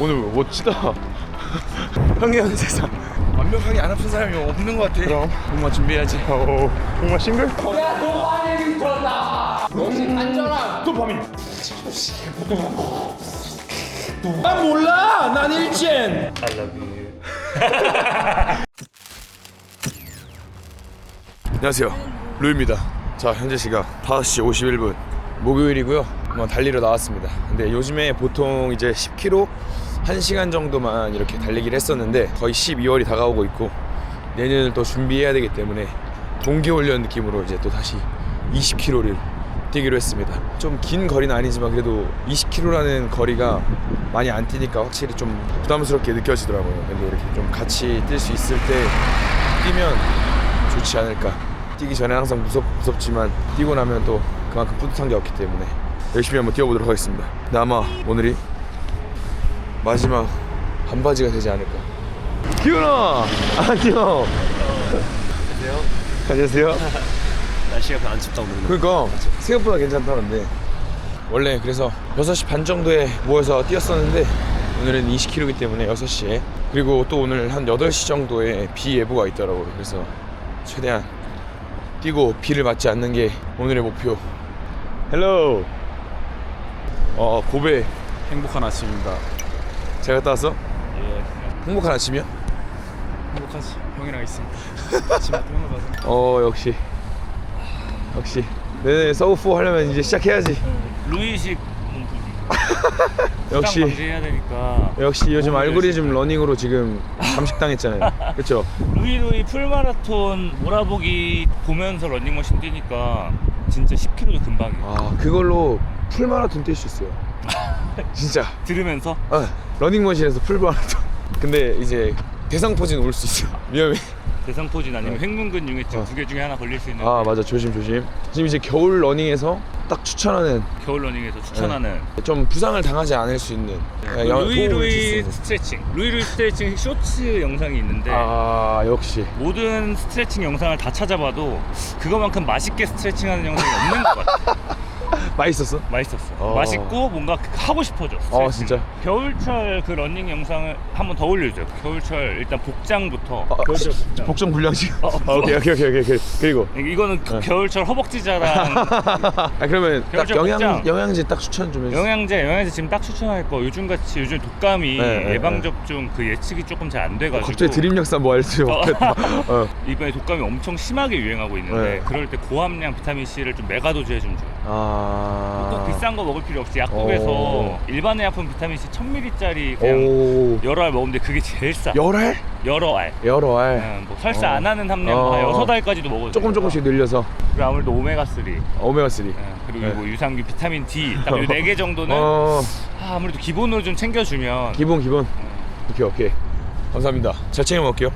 오늘 멋지다. 형이한 세상. 완벽하게 안 아픈 사람이 없는 것 같아. 그럼 정말 준비해야지. 오, 정말 싱글? 난 몰라. 난 일진. 안녕하세요. 루입니다. 자, 현재 시각 5시 51분. 목요일이고요. 한번 달리러 나왔습니다. 근데 요즘에 보통 이제 10km 1시간 정도만 이렇게 달리기를 했었는데 거의 12월이 다가오고 있고 내년을 또 준비해야 되기 때문에 동계훈련 느낌으로 이제 또 다시 20km를 뛰기로 했습니다. 좀 긴 거리는 아니지만 그래도 20km라는 거리가 많이 안 뛰니까 확실히 좀 부담스럽게 느껴지더라고요. 근데 이렇게 좀 같이 뛸 수 있을 때 뛰면 좋지 않을까. 뛰기 전에 항상 무섭, 무섭지만 뛰고 나면 또 그만큼 뿌듯한 게 없기 때문에 열심히 한번 뛰어보도록 하겠습니다. 근데 아마 오늘이 마지막 반바지가 되지 않을까. 기훈아! 안녕! 안녕하세요. 안녕하세요. 날씨가 별로 안 춥다 오늘은 그러니까 생각보다 괜찮다는데 원래 그래서 6시 반 정도에 모여서 뛰었었는데 오늘은 20km이기 때문에 6시에 그리고 또 오늘 한 8시 정도에 비 예보가 있더라고요 그래서 최대한 뛰고 비를 맞지 않는 게 오늘의 목표 헬로 어 고베 행복한 아침입니다 잘 갔다 왔어? 예. 행복한 아침이야? 행복하지 형이랑 있으니까. 아침에 또 형을 봐서. 어 역시. 역시. 내년에 서브4 하려면 이제 시작해야지. 루이식 몸풀기. 역시. 방지해야 되니까. 역시 요즘 알고리즘 러닝으로 지금 감식당했잖아요. 그렇죠? 루이 루이 풀마라톤 몰아보기 보면서 런닝머신 뛰니까 진짜 10km도 금방이야 아 그걸로 풀 마라톤 뛸 수 있어요. 진짜. 들으면서 아, 러닝머신에서 풀 마라톤. 근데 이제 대상포진 올 수 있어. 위험해. 대상포진 아니면 횡문근 융해증 어. 두 개 중에 하나 걸릴 수 있는 아 맞아 조심 조심. 지금 이제 겨울 러닝에서 딱 추천하는 겨울 러닝에서 추천하는 좀 부상을 당하지 않을 수 있는 그냥 영- 루이 도움을 루이 줄수 있는. 스트레칭 루이 루이 스트레칭 쇼츠 영상이 있는데 아 역시. 모든 스트레칭 영상을 다 찾아봐도 그거만큼 맛있게 스트레칭하는 영상이 없는 것 같아. 맛있었어? 맛있었어. 어. 맛있고 뭔가 하고 싶어져. 어, 스트레칭. 진짜? 겨울철 그 러닝 영상을 한번 더 올려줘요. 겨울철 일단 복장부터. 아, 겨울철 복장. 복종 불량식. 어, 아, 오케이 오케이 오케이 오케이. 그리고 이거는 그 네. 겨울철 허벅지 자랑 아 그러면 딱 겨울철 영양 복장. 영양제 딱 추천 좀 해주세요. 영양제 영양제 지금 딱 추천할 거. 요즘 같이 요즘 독감이 네, 네, 예방 접종 그 예측이 조금 잘 안 돼가지고 갑자기 드림 역사 뭐 할지 모르겠다. 어. 이번에 독감이 엄청 심하게 유행하고 있는데 네. 그럴 때 고함량 비타민 C를 좀 메가도즈 해주면 좋아요. 아. 꼭 비싼 거 먹을 필요 없이 약국에서 오. 일반 의 약품 비타민 C 1000ml짜리 그냥 오. 여러 알 먹는데 그게 제일 싸. 열 알? 여러 알. 여러 알. 응, 뭐 설사 어. 안 하는 함량 어. 한 여섯 알까지도 먹어도 조금 되니까. 조금씩 늘려서 그리고 아무래도 오메가 3 오메가 3. 그리고 네. 뭐 유산균 비타민 D 딱네개 정도는 어. 아, 아무래도 기본으로 좀 챙겨주면 기본 기본. 응. 오케이 오케이. 감사합니다. 잘 챙겨 먹을게요.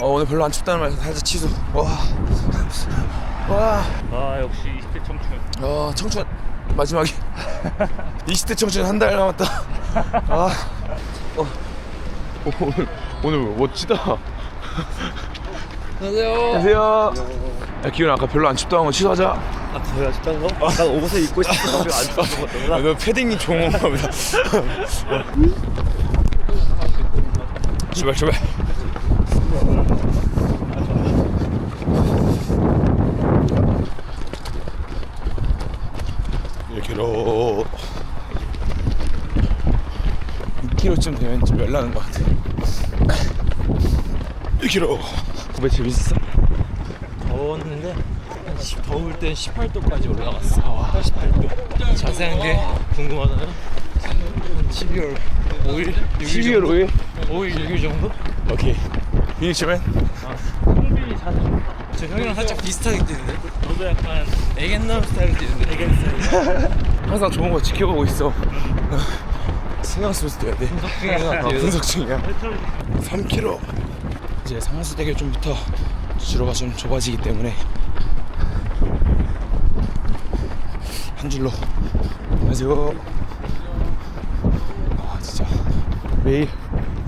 어, 오늘 별로 안 춥다는 말 살짝 취소. 와. 와. 아 역시 20대 청춘 어, 청춘 마지막에 20대 청춘 한 달 남았다. 아, 어, 오, 오늘 오늘 멋지다. 안녕하세요. 안녕하세요. 야, 기훈 아까 별로 안 춥다는 거 취소하자. 아, 저희가 춥다는 거? 난 옷을 입고 싶어서 안 춥다는 거 아, 너 패딩이 좋은 건가 보다. 출발 출발. 이렇게로 6km쯤 되면 좀 열나는 것 같아. 1km. 왜 재밌었어? 더웠는데 한 10, 더울 땐 18도까지 올라갔어. 아, 18도. 자세한 게 궁금하다면 한 12월 5일, 6일 12월 5일? 5일, 6일 정도? 오케이. 홍빈이 자주 저 형이랑 살짝 비슷하게 뛰는데? 너도 약간 애견남 스타일로 뛰는데? 스타일. 항상 좋은 거 지켜보고 있어. 신경 쓰면서 뛰어야 돼. 중이야. 어, 분석 중이야. 3km. 이제 상수대교 좀부터 주로가 좀 좁아지기 때문에 한 줄로. 안녕하세요. 아 진짜 매일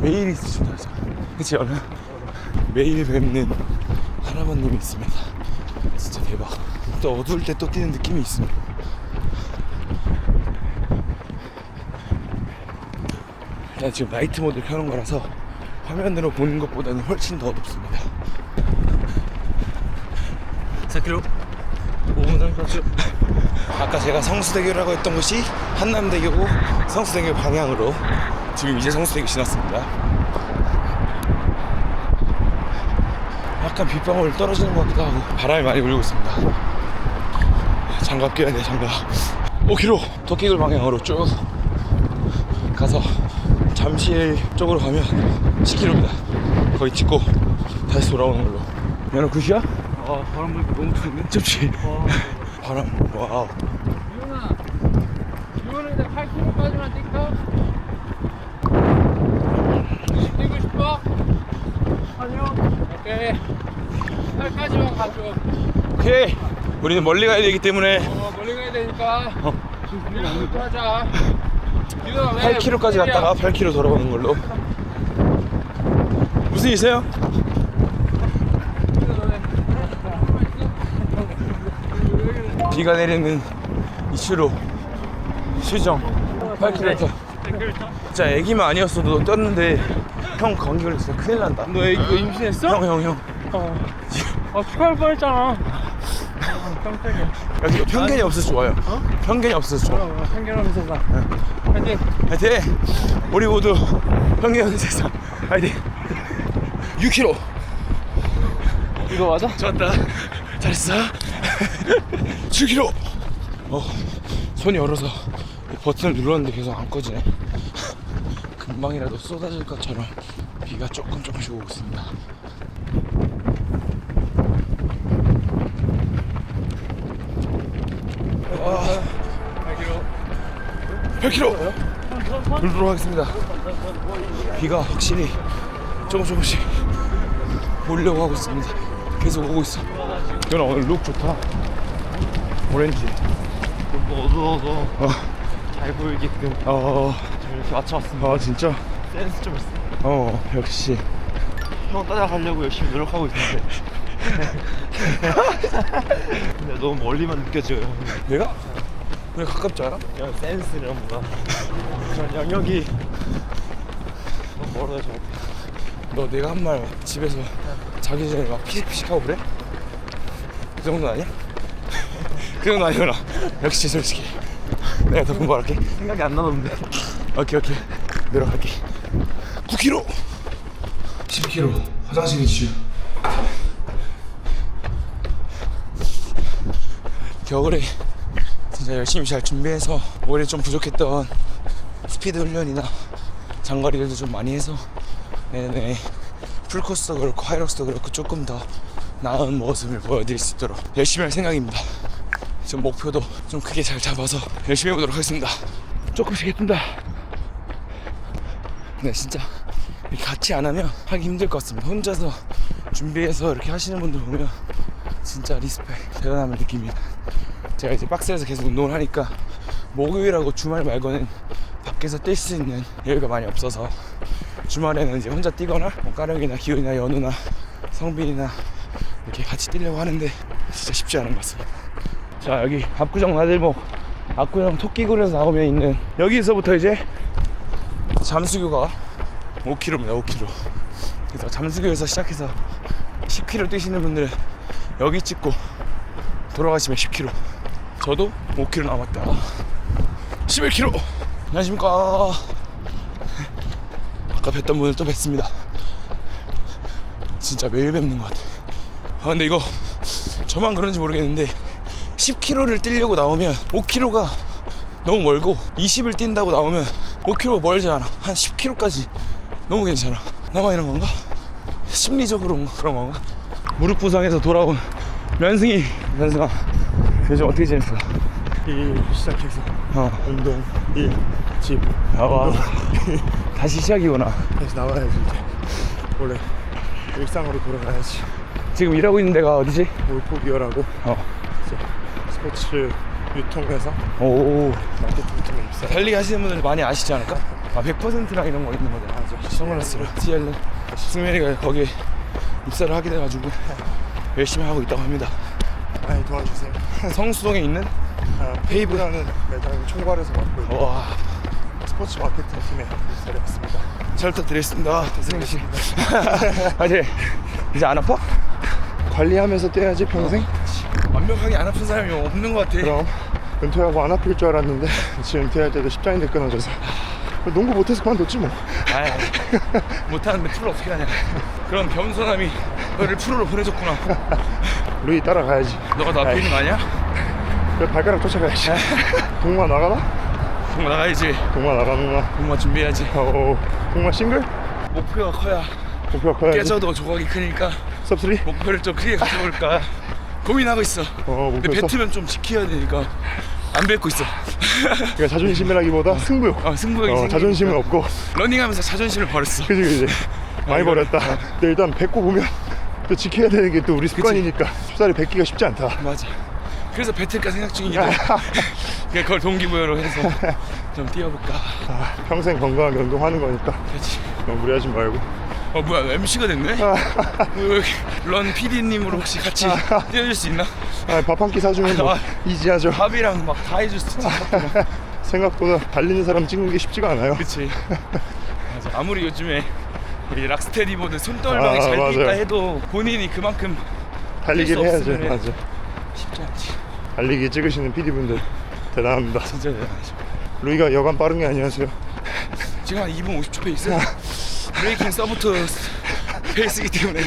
매일 있으신다 진짜. 그치 연아? 매일 뵙는 하나만님이 있습니다. 진짜 대박. 또 어두울 때 또 뛰는 느낌이 있습니다. 난 지금 나이트 모드 켜놓은 거라서 화면으로 보는 것보다는 훨씬 더 어둡습니다. 4km 5분 남았죠 아까 제가 성수대교라고 했던 곳이 한남대교고 성수대교 방향으로 지금 이제 성수대교 지났습니다. 약간 빗방울 떨어지는 것 같기도 하고 바람이 많이 불고 있습니다. 장갑 껴야 돼 장갑. 5km 도끼굴 방향으로 쭉 가서 잠실 쪽으로 가면 10km입니다. 거의 찍고 다시 돌아오는 걸로. 야너 굿이야? 아 바람 불니까 너무 추운데? 좁지. 와 바람 와우. 이거는 이거는 이제 8km까지만 뛸까? 뛰고 싶어? 아니요. 오케이. 8까지만 가죠. 오케이. 우리는 멀리 가야 되기 때문에 어, 멀리 가야 되니까. 지금 하자. 이거 왜 8km까지 무슨 갔다가 8km 돌아오는 걸로. 무슨 일이세요? 비가 내리는 이슈로 수정 8km. 진짜 애기만 아니었어도 떴는데 형 감기 걸렸어 큰일 난다. 너 이거 임신했어? 형 형 형. 아, 축하할 뻔했잖아. 깜짝이야. 여기 편견이 없어서 좋아요. 편견이 없어서 좋아. 어, 편견하면서 봐. 화이팅. 화이팅! 우리 모두 편견 없는 세상. 화이팅! 6km. 이거 맞아? 좋았다. 잘했어. 7kg. 어, 손이 얼어서 이 버튼을 눌렀는데 계속 안 꺼지네. 금방이라도 쏟아질 것처럼 비가 조금 조금씩 오고 있습니다. 와, 8kg. 눌도록 하겠습니다. 비가 확실히 조금 조금씩 오려고 하고 있습니다. 계속 오고 있어. 연아 오늘 룩 좋다. 오렌지. 너무 어두워서 어, 잘 보이게끔 어, 좀 이렇게 맞춰왔습니다 아 진짜. 센스 좀 있어 어, 역시. 형 따라가려고 열심히 노력하고 있는데 근데 너무 멀리만 느껴져요 내가? 왜 가깝지 않아? 그냥 센스랑 뭔가 그런 영역이 너무 멀어요 저한테 너 내가 한 말 집에서 자기 전에 막 피식피식하고 그래? 그 정도 아니야? 그 정도 아니구나. 역시 솔직히. 내가 더 공부할게. 생각이 안 나던데 오케이 오케이. 내려갈게. 9kg. 10kg. 화장실 이슈. 겨울에 진짜 열심히 잘 준비해서 올해 좀 부족했던 스피드 훈련이나 장거리들도 좀 많이 해서 내년에 풀코스도 그렇고 하이록스도 그렇고 조금 더 나은 모습을 보여드릴 수 있도록 열심히 할 생각입니다. 좀 목표도 좀 크게 잘 잡아서 열심히 해보도록 하겠습니다. 조금씩 해준다. 네, 진짜 같이 안 하면 하기 힘들 것 같습니다. 혼자서 준비해서 이렇게 하시는 분들 보면 진짜 리스펙, 대단함을 느낍니다. 제가 이제 박스에서 계속 운동을 하니까 목요일하고 주말 말고는 밖에서 뛸 수 있는 여유가 많이 없어서 주말에는 이제 혼자 뛰거나 뭐 까령이나 기훈이나 연우나 성빈이나 이렇게 같이 뛰려고 하는데 진짜 쉽지 않은 것 같습니다. 자 여기 압구정 나들목 압구정 토끼굴에서 나오면 있는 여기서부터 이제 잠수교가 5km입니다 5km 그래서 잠수교에서 시작해서 10km 뛰시는 분들은 여기 찍고 돌아가시면 10km 저도 5km 남았다. 11km 안녕하십니까. 아까 뵀던 분을 또 뵀습니다. 진짜 매일 뵙는 것 같아. 아 근데 이거 저만 그런지 모르겠는데 10km를 뛰려고 나오면 5km가 너무 멀고 20을 뛴다고 나오면 5km가 멀지 않아. 한 10km까지 너무 괜찮아. 나만 이런 건가? 심리적으로 그런 건가? 무릎 부상에서 돌아온 면승이 면승아 요즘 어떻게 지냈어? 일 시작해서 어. 운동 일집 아, 다시 시작이구나 다시 나와야지 이제 원래 일상으로 돌아가야지 지금 일하고 있는 데가 어디지? 올포기어라고 어. 이제 스포츠 유통회사 오 마케팅 팀에 입사 달리기 하시는 분들 많이 아시지 않을까? 아 100%랑 이런 거 있는 거잖아 맞아. 선글라스로 TL은 승민이가 거기에 입사를 하게 돼가지고 열심히 하고 있다고 합니다. 많이 도와주세요. 성수동에 있는 아, 페이브라는 매장 총괄에서 맡고 있는 와, 스포츠 마케팅 팀에 다녀왔습니다. 잘 부탁드리겠습니다. 선생님 씨. 아, 네. 이제 안 아파? 관리하면서 뛰어야지 평생. 완벽하게 안 아픈 사람이 없는 것 같아. 그럼 은퇴하고 안 아플 줄 알았는데 지금 은퇴할 때도 십자인대 끊어져서 농구 못해서 그만뒀지 뭐. 아이, 못하는데 프로 어떻게 하냐. 그런 겸손함이 너를 프로로 보내줬구나. 루이 따라가야지. 너가 나 앞에 있는 거 아니야? 그래 발가락 쫓아가야지. 동마 나가나? 동마 나가야지. 동마 나가는구나. 동마 준비해야지. 어, 동마 싱글? 목표가 커야 목표가 커야지. 깨져도 조각이 크니까 섭스리? 목표를 좀 크게 가져볼까 고민하고 있어. 어, 근데 목표 섭. 뱉으면 좀 지켜야 되니까 안 뱉고 있어. 그러니까 자존심이라기보다 승부욕. 어, 승부욕이 어, 생기니까. 자존심은 없고. 러닝하면서 자존심을 버렸어. 그지 그지. 많이 버렸다. 근데 일단 뱉고 보면 또 지켜야 되는 게 또 우리 습관이니까 쉽사리 뱉기가 쉽지 않다. 맞아. 그래서 뱉을까 생각 중이기도 해. 그러니까 그걸 동기부여로 해서 좀 뛰어볼까. 아, 평생 건강하게 운동하는 거니까 그렇지. 너무 무리하지 말고. 어 뭐야 너 MC가 됐네? 어, 여기 런 PD님으로 혹시 같이 뛰어줄 수 있나? 아, 밥 한 끼 사주면 뭐 아. 이지하죠. 밥이랑 막 다 해줄 수 있지. 생각보다 달리는 사람 찍는 게 쉽지가 않아요. 그치. 맞아. 아무리 요즘에 이 락스테디보드 손떨방이 아, 잘 맞아요. 뛴다 해도 본인이 그만큼 달리긴 수 해야죠. 없으면은- 맞아. 쉽지 않지. 달리기 찍으시는 PD분들 대단합니다. 진짜 대단하죠. 루이가 여간 빠른 게 아니었어요. 지금 한 2분 50초 페이스. 브레이킹 서부터 페이스이기 때문에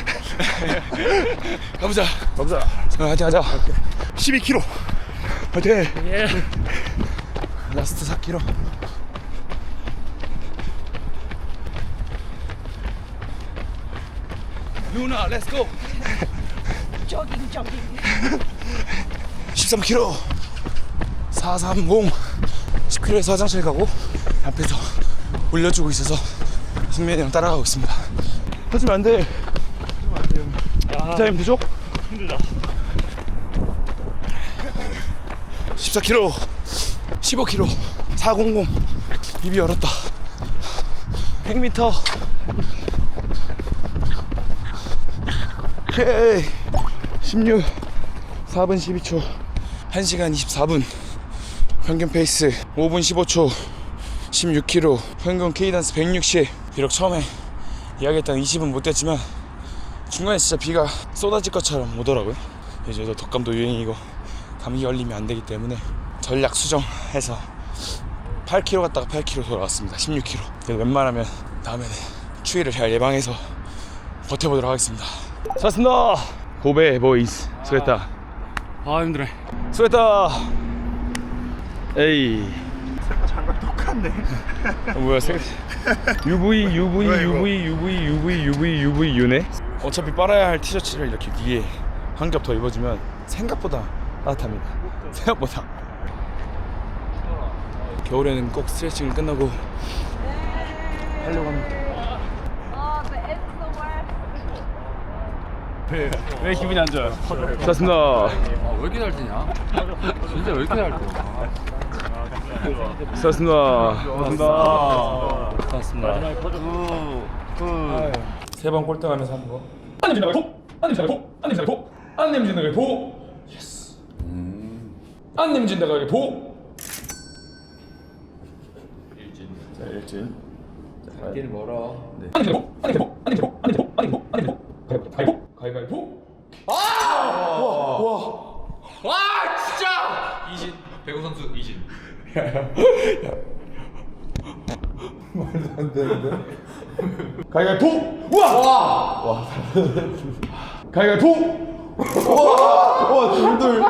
가보자. 가보자. 어, 하자 하자. 12km. 화이팅. 예. 라스트 4km. 누나, 렛츠고. 조깅 조깅 13km 430 10km에서 화장실 가고 앞에서 올려주고 있어서 형 따라가고 있습니다. 하지면 안돼. 타임 부족? 힘들다. 14km 15km 400 입이 얼었다. 100m 오케이. 16 4분 12초. 1시간 24분. 평균 페이스 5분 15초 16km 평균 K단스 160 비록 처음에 이야기했던 20은 못 됐지만 중간에 진짜 비가 쏟아질 것처럼 오더라고요. 이제도 덕감도 유행이고 감기 걸리면 안 되기 때문에 전략 수정해서 8km 갔다가 8km 돌아왔습니다. 16km 그래도 웬만하면 다음에는 추위를 잘 예방해서 버텨보도록 하겠습니다 잘했습니다. 고베 보이스. 수고했다. 아 힘들어. 수고했다. 에이. 장갑 똑같네. 어, 뭐야 생 UV UV? UV UV UV UV UV U네? 어차피 빨아야 할 티셔츠를 이렇게 위에 한 겹 더 입어주면 생각보다 따뜻합니다. 생각보다. 겨울에는 꼭 스트레칭을 끝나고 하려고 합니다 왜 기분이 안 좋아요? 수고하셨습니다 아, 왜 이렇게 잘 뛰냐? 진짜 왜 이렇게 잘 뛰냐? 수고하셨습니다 고맙습니다. 세번 꼴등하면서 한 번. 안 내면 진다 고! 안 내면 진다 고! 안 내면 진다 고! 안 내면 진다 고! 예스. 안 내면 진다 고! 일진. 자 일진. 길 멀어. 안 내면 진다 고! 안 내면 진다 고! 안 내면 진다 고! 안 내면 진다 고! 안 내면 진다 고! 가위바위보! 가위바위보! 와, 진짜! 이진, 배구 선수 이진. 가위바위보! 우와! 와! 가위바위보! 와! 둘둘.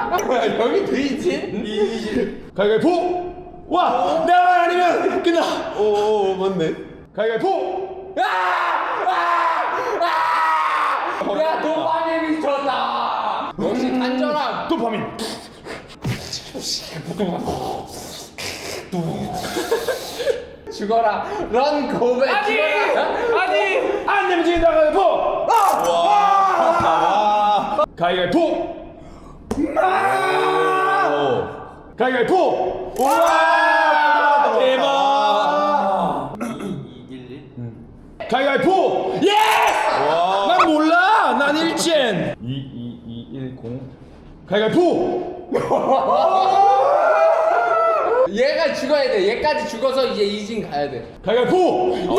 여기 돼있지? 이진. 가위바위보! 와! 내가 아니면 끝나! 오, 맞네. 가위바위보! 야, 도파민 미쳤다! 역시 간절함! 도파민. 죽어라! 런 고백! 아니! 아니! 안 내면 가위바위보! 아! 가위바위보! 아! 가위바위보! 와! 대박! 가위바위보! 예스! 난 몰라! 난 일진! 2210 가위바위보! 얘가 죽어야 돼. 얘까지 죽어서 이제 이진 가야 돼. 가위바위보!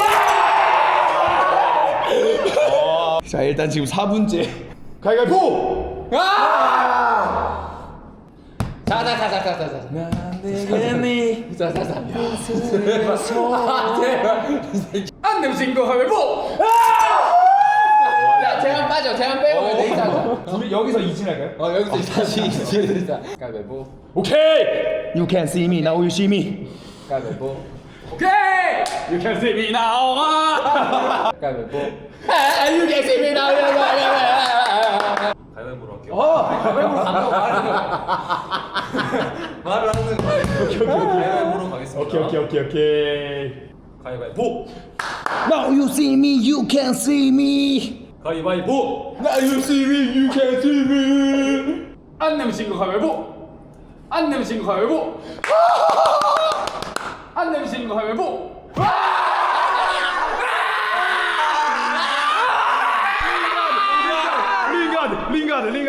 자 일단 지금 4분째 가위바위보! 아! 자자 자 자 자 자 자. 자자자. 아, 제발. 안 하면 뭐? 야, 제한 빠져. 제한 빼고 내기자 둘이 여기서 이진할까요? 어, 여기서 다시 이진자. 가위바위보. 오케이! You can see me now you see me 가위바위보. You can see me now 가위바위보. 아, you can see me now. 가위바위보로 할게요. 말을 하는 거. 가위바위보로 가겠습니다. 오케이 오케이 오케이 오케이 가위바위보. Now you see me you can see me 가위바위보. Can see me 안 내면 진거 가위바위보. 안 내면 진거 가위바위보. 안 내면 진거 가위바위보. 링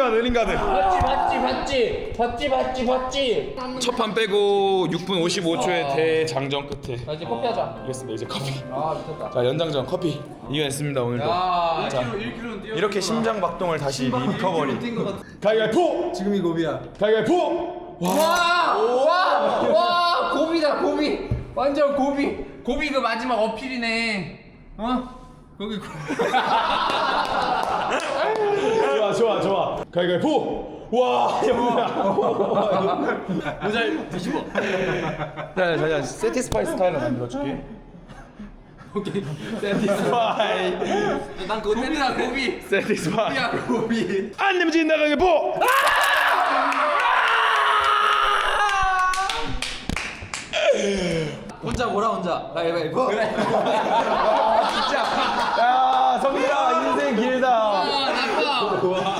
링가드 링가드. 링가드 봤지 봤지 봤지. 봤지 봤지 봤지. 첫 판 빼고 6분 55초의 대장전 끝에. 나 이제 커피 하자. 이겼습니다. 이제 커피. 아 미쳤다. 자 연장전 커피 이겨냈습니다 오늘도. 아, 이렇게 심장 박동을 다시 리커버리 가위바위보! 지금이 고비야. 가위바위보! 와, 와, 와, 고비다, 고비. 완전 고비. 고비 그 마지막 어필이네. 어? 거기 고... 좋아 좋아 좋아 가위바위보 와! 영우야 모자 뒤집어 자 자 자 세티스파이 스타일로 만들어줄게. 오케이. 세티스파이. 난 그거 고비다, 고비. 세티스파이. 야, 고비. 안 내면 진다 가위바위보 혼자 뭐라 혼자. 가위바위보. 그래. 야 성민아 인생 길다. 나빠.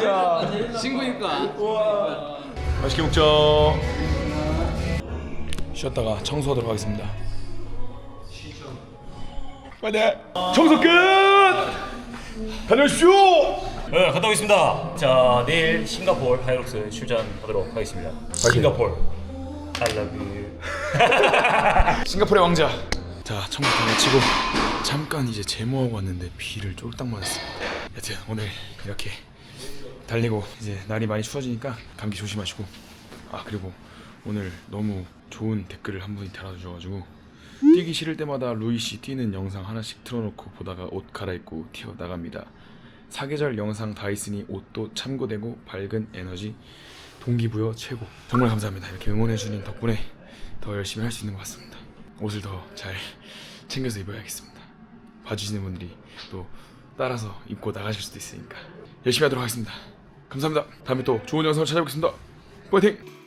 친구니까. 맛있게 먹죠 쉬었다가 청소하도록 하겠습니다 빨리 청소 끝 다녀오십시오 네, 갔다 오겠습니다. 자, 내일 싱가포르 하이록스 출전하도록 하겠습니다. 싱가포르. I love you. 싱가포르의 왕자. 자, 청소 다 마치고 잠깐 이제 제모하고 왔는데 비를 쫄딱 맞았습니다. 여튼 오늘 이렇게 달리고 이제 날이 많이 추워지니까 감기 조심하시고 아 그리고 오늘 너무 좋은 댓글을 한 분이 달아주셔가지고 뛰기 싫을 때마다 루이 씨 뛰는 영상 하나씩 틀어놓고 보다가 옷 갈아입고 튀어 나갑니다. 사계절 영상 다 있으니 옷도 참고되고 밝은 에너지 동기부여 최고. 정말 감사합니다. 이렇게 응원해주는 덕분에 더 열심히 할 수 있는 것 같습니다. 옷을 더 잘 챙겨서 입어야겠습니다. 봐주시는 분들이 또 따라서 입고 나가실 수도 있으니까 열심히 하도록 하겠습니다. 감사합니다. 다음에 또 좋은 영상을 찾아뵙겠습니다. 파이팅!